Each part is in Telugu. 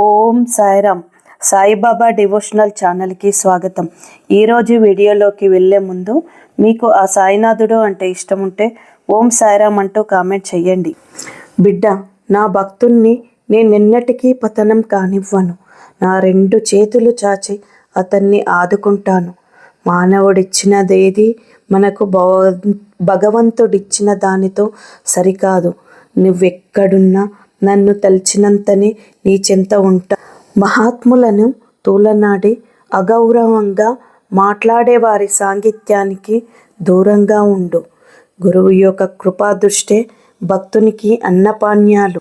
ఓం సాయిరామ్. సాయిబాబా డివోషనల్ ఛానల్కి స్వాగతం. ఈరోజు వీడియోలోకి వెళ్ళే ముందు మీకు ఆ సాయినాథుడు అంటే ఇష్టం ఉంటే ఓం సాయిరామ్ అంటూ కామెంట్ చేయండి బిడ్డ నా భక్తుణ్ణి నేను ఎన్నటికీ పతనం కానివ్వను. నా రెండు చేతులు చాచి అతన్ని ఆదుకుంటాను. మానవుడిచ్చినదేది మనకు భవ భగవంతుడిచ్చిన దానితో సరికాదు. నువ్వెక్కడున్నా నన్ను తలిచినంతనే నీ చెంత ఉంటా. మహాత్ములను తూలనాడి అగౌరవంగా మాట్లాడే వారి సాంగిత్యానికి దూరంగా ఉండు. గురువు యొక్క కృపాదృష్టే భక్తునికి అన్నపాన్యాలు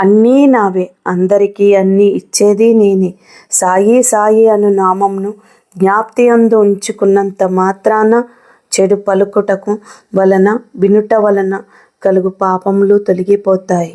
అన్నీ నావే అందరికీ అన్నీ ఇచ్చేది నేనే. సాయి సాయి అను నామంను జ్ఞాప్తి అందు ఉంచుకున్నంత మాత్రాన చెడు పలుకుటకు వలన వినుట వలన కలుగు పాపములు తొలగిపోతాయి.